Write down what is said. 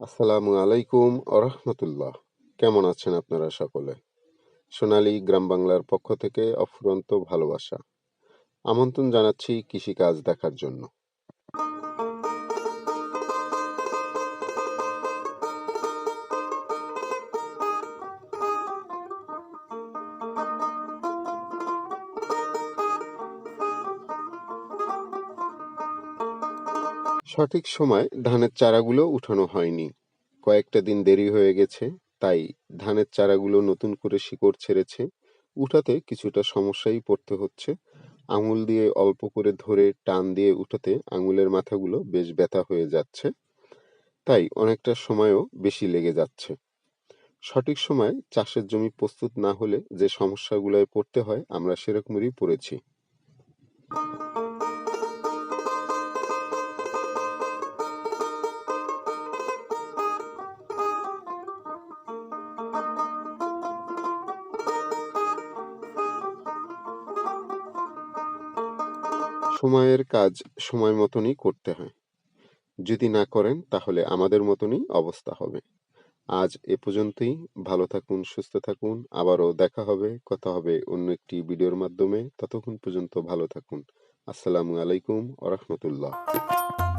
আসসালামু আলাইকুম আরহামতুল্লাহ কেমন আছেন আপনারা সকলে? সোনালী গ্রাম বাংলার পক্ষ থেকে অফুরন্ত ভালোবাসা। আমন্ত্রণ জানাচ্ছি কৃষিকাজ দেখার জন্য। সঠিক সময় ধানের চারাগুলো উঠানো হয়নি। কয়েকটা দিন দেরি হয়ে গেছে, তাই ধানের চারাগুলো নতুন করে শিকড় ছেড়েছে। উঠাতে কিছুটা সমস্যাই পড়তে হচ্ছে। আঙুল দিয়ে অল্প করে ধরে টান দিয়ে উঠাতে আঙুলের মাথাগুলো বেশ ব্যথা হয়ে যাচ্ছে, তাই অনেকটা সময়ও বেশি লেগে যাচ্ছে। সঠিক সময় চাষের জমি প্রস্তুত না হলে যে সমস্যাগুলোয় পড়তে হয়, আমরা সেরকমেরই পড়েছি। সময়ের কাজ সময় মতনই করতে হয়। যদি না করেন, তাহলে আমাদের মতনই অবস্থা হবে। আজ এ পর্যন্তই। ভালো থাকুন, সুস্থ থাকুন। আবারও দেখা হবে, কথা হবে অন্য একটি ভিডিওর মাধ্যমে। ততক্ষণ পর্যন্ত ভালো থাকুন। আসসালামু আলাইকুম আ